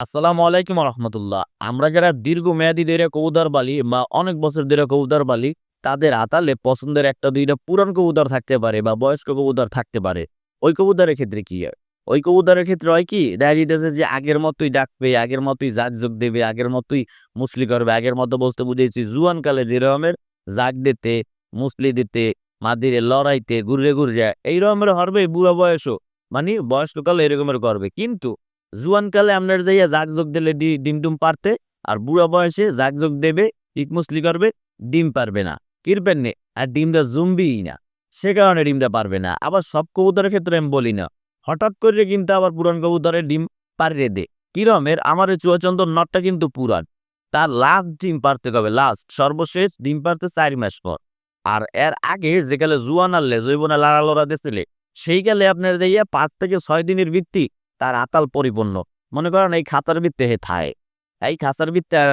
আসসালামু আলাইকুম রহমতুল্লাহ আমরা যারা দীর্ঘমেয়াদী ধরে কবুতর বালি বা অনেক বছর ধরে কবুতর বালি তাদের আতালে পছন্দের একটা দুইটা পুরান কবুতর থাকতে পারে বা বয়স্ক কবুতর থাকতে পারে। ওই কবুতরের ক্ষেত্রে কি হয়? ওই কবুতরের ক্ষেত্রে হয় কি? দেখা যাইতেছে যে আগের মতোই ডাকবে আগের মতোই জাগ যোগ দেবে, আগের মতোই মুসলি করবে, আগের মতো বলতে বুঝেছি জুয়ান কালে যেরকমের জাগ দিতে, মুসলি দিতে, মাদিরে লড়াইতে, ঘুরে ঘুরে, এই রকমের হরবে বুড়ো বয়সও মানে বয়স্ক কালে এরকমের করবে। কিন্তু জুয়ানকালে আপনার যাইয়া জাগ যোগ দিলে ডিম ডুম পারতে, আর বুড়া বয়সে জাগ যোগ দেবে, ইক মুসলি করবে, ডিম পারবে না। কিরবেন নে আর ডিমটা জুমবিই না। সে কারণে ডিমটা পারবে না। আবার সব কবুতরের ক্ষেত্রে আমি বলি না। হঠাৎ করে কিন্তু আবার পুরান কবুতরের ডিম পারিয়ে দে। কিরমের আমার চুয়াচন্দর নটটা কিন্তু পুরান। তার লাস্ট ডিম পারতে হবে লাস্ট, সর্বশেষ ডিম পারতে চার মাস পর। আর এর আগে যেকালে জুয়ান আনলে, জৈবনা লাড়া লড়া দিয়েছিলে, সেই কালে আপনার যাইয়া পাঁচ থেকে ছয় দিনের ভিত্তি তার আতাল পরিপূর্ণ। মনে করেন এই খাতার ভিত্তে হে থায়। এই খাতার ভিত্তে আর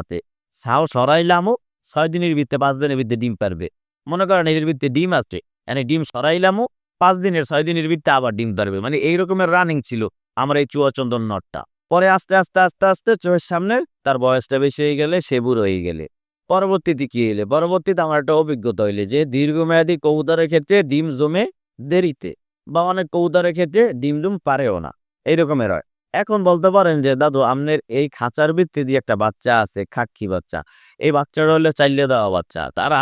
আছে। ছাও সরাইলামও ছয় দিনের ভিত্তে পাঁচ দিনের ভিত্তে ডিম পারবে। মনে করেন এর ভিত্তে ডিম আছে মানে ডিম সরাইলামও পাঁচ দিনের, ছয় দিনের ভিত্তে আবার ডিম পারবে। মানে এই রকমের রানিং ছিল আমার এই চুয়াচন্দন নটটা। পরে আস্তে আস্তে আস্তে আস্তে চোখের সামনে তার বয়সটা বেশি হয়ে গেলে সে বুড়ো হয়ে গেলে। পরবর্তীতে কি এলে পরবর্তীতে আমার একটা অভিজ্ঞতা হইলে যে দীর্ঘমেয়াদী কবুতরের ক্ষেত্রে ডিম জমে দেরিতে বা অনেক কবুতরের ক্ষেত্রে ডিম ডুম পারেও না। এইরকমের হয়। এখন বলতে পারেন যে, দাদু আপনার এই খাঁচার ভিত্তি দিয়ে একটা বাচ্চা আছে খাক্ষি বাচ্চা। এই বাচ্চাটা হলে চাইলে দেওয়া বাচ্চা। তারা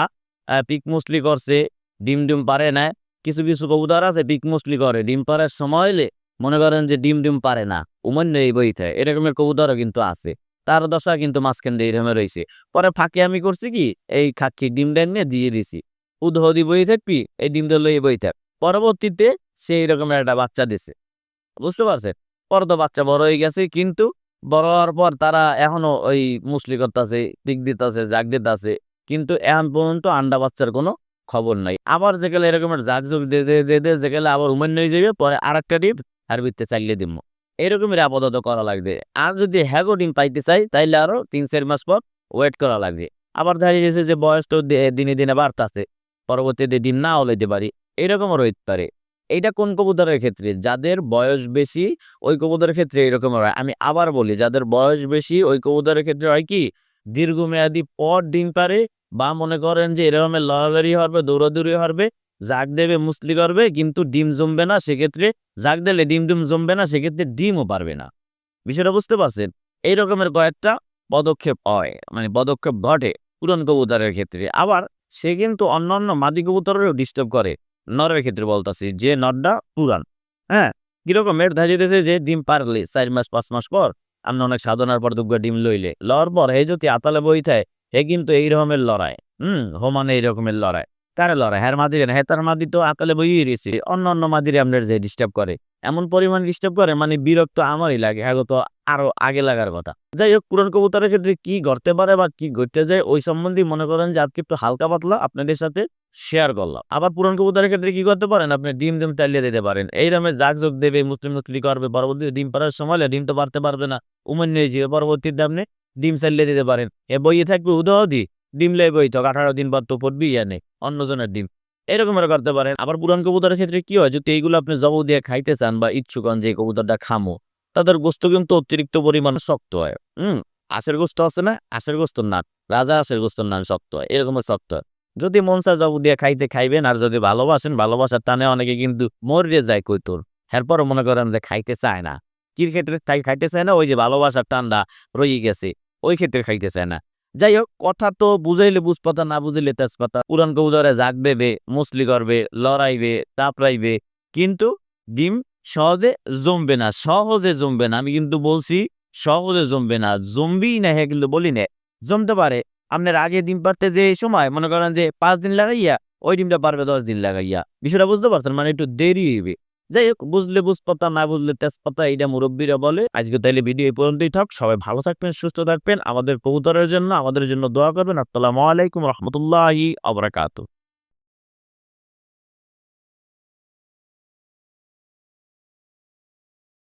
পিক মুসলি করছে, ডিম ডিম পারে না। কিছু কিছু কবুতর আছে, পিক মুসলি করে। ডিম পারার সময় মনে করেন যে, ডিম ডিম পারে না। উমন্য এই বইতে। এরকমের কবুতরও কিন্তু আছে। তার দশা কিন্তু মাঝখান দিয়ে এরকমের রয়েছে পরে ফাঁকে আমি করছি কি? এই খাক্ষি ডিমটা নিয়ে দিয়ে দিছি। উদহদি বই থাকবি, এই ডিম ডিমটা লইয়ে বই থাক। পরবর্তীতে সে এরকমের একটা বাচ্চা দিছে। বুঝতে পারছে পরে তো বাচ্চা বড় হয়ে গেছে, কিন্তু বড় হওয়ার পর তারা এখনও ওই মুসলি করতেছে, পিক দিতেছে, জাগ দিতেছে, কিন্তু এখন পর্যন্ত আন্ডা বাচ্চার কোনো খবর নাই। আবার যেগুলো এরকমের জাগ যোগ দে দে দে দে যেগুলো আবার উমেন হয়ে যাবে, পরে আর একটা ডিম আর ভিত্তে চালিয়ে দিব। এরকমের আপাতত করা লাগবে। আর যদি হ্যাগো ডিম পাইতে চাই তাইলে আরও তিন, চার মাস পর ওয়েট করা লাগবে। আবার দাঁড়িয়ে গেছে যে বয়সটা দি- দিনে দিনে বাড়তাছে। পরবর্তীতে ডিম না হলাইতে পারি। এরকমও রইতে পারে। এইটা কোন কবুতরের ক্ষেত্রে? যাদের বয়স বেশি, ওই কবুতরের ক্ষেত্রে এরকম হয়। আমি আবার বলি, যাদের বয়স বেশি, ওই কবুতরের ক্ষেত্রে হয় কি? দীর্ঘমেয়াদী পর ডিম পারে বা মনে করেন যে এরকমের লড়ালড়ি হবে দৌড়াদৌড়ি হবে জাগ দেবে, মুসলি করবে, কিন্তু ডিম জমবে না, সেক্ষেত্রে জাগ দিলে ডিম ডিম জমবে না, সেক্ষেত্রে ডিমও পারবে না। বিষয়টা বুঝতে পারছেন? এই রকমের কয়েকটা পদক্ষেপ হয় মানে পদক্ষেপ ঘটে পুরন কবুতরের ক্ষেত্রে। আবার সে কিন্তু অন্যান্য মাদি কবুতরেরও ডিস্টার্ব করে। নরের ক্ষেত্রে বলতাছি যে নরটা পুরান হ্যাঁ? কীরকম? এর যেতেছে যে ডিম পারলে চার মাস, পাঁচ মাস পর আপনি অনেক সাধনার পর দুগ্গা ডিম লইলে। লওয়ার পর হে যদি আতালে বই থাকে হে কিন্তু এই রকমের লড়াই, হুম? হোমানে এই রকমের লড়াই। তারে লড়াই হ্যার মাদিরে না হেতার মাদি তো আতালে বইয়ে রয়েছে। অন্য অন্য মাদিরে আপনার যে ডিস্টার্ব করে। এমন পরিমাণ ডিস্টার্ব করে মানে বিরক্ত আমারই লাগে। হ্যাঁ তো আরও আগে লাগার কথা। যাই হোক পুরান কবুতরের ক্ষেত্রে কি ঘটতে পারে বা কি ঘটতে যায়, ওই সম্বন্ধে মনে করেন যে আজকে একটু হালকা পাতলা আপনাদের সাথে শেয়ার করলাম। আবার পুরান কবুতরের ক্ষেত্রে কি করতে পারেন? আপনি ডিম ডিম তালিয়ে দিতে পারেন। এই রকমের দাগ যোগ দেবে, মুসলিম মুসলি করবে পরবর্তীতে ডিম পারার সময় ডিম তো পারতে পারবে না। উমেন নিয়ে যাবে পরবর্তীতে আপনি ডিম চালিয়ে দিতে পারেন। এ বইয়ে থাকবে উদহদি ডিম বই থাক আঠারো দিন পর তো পড়বি ইয়া অন্যজনের ডিম। এরকম করতে পারেন আবার পুরান কবুতরের ক্ষেত্রে কি হয়, যদি এইগুলো আপনি জব দিয়ে খাইতে চান বা ইচ্ছুক হন যে কবুতরটা খামো, তাদের গোস্ত কিন্তু অতিরিক্ত পরিমাণে শক্ত হয়। হুম, আশের গোস্ত আছে না? আশের গোস্ত না। রাজা আশের গোস্ত নান শক্ত হয় এরকমের শক্ত হয়। যদি মন চায় জব দিয়ে খাইতে খাইবেন, আর যদি ভালোবাসেন, ভালোবাসার টানে অনেকে কিন্তু মরিয়ে যায় কৈতর। এরপরও মনে করেন যে খাইতে চায় না। কির ক্ষেত্রে তাই খাইতে চায় না? ওই যে ভালোবাসার টান্ডা রয়ে গেছে, ওই ক্ষেত্রে খাইতে চায় না। যাই হোক কথা তো বুঝাইলে বুঝপাতা, না বুঝাইলে তেজপাতা। পুরান কবুতরে জাগ দেবে মুসলি করবে, লড়াইবে, তাপড়াইবে, কিন্তু ডিম সহজে জমবে না, সহজে জমবে না। আমি কিন্তু বলছি, সহজে জমবে না জমবি না হ্যাঁ কিন্তু বলি না। জমতে পারে। আপনার আগে ডিম পারতে যে সময়, মনে করেন যে পাঁচ দিন লাগাইয়া, ওই ডিমটা পারবে দশ দিন লাগাইয়া। বিষয়টা বুঝতে পারছেন? মানে একটু দেরি হইবে। যাই হোক বুঝলে বুঝপাতা, না বুঝলে তেজপাতা এটা মুরব্বীরা বলে। আজকে তাইলে ভিডিও এই পর্যন্তই থাক। সবাই ভালো থাকবেন, সুস্থ থাকবেন। আমাদের কবুতরের জন্য আমাদের জন্য দোয়া করবেন। আসসালামু আলাইকুম রহমতুল্লাহি আবরাকাতু।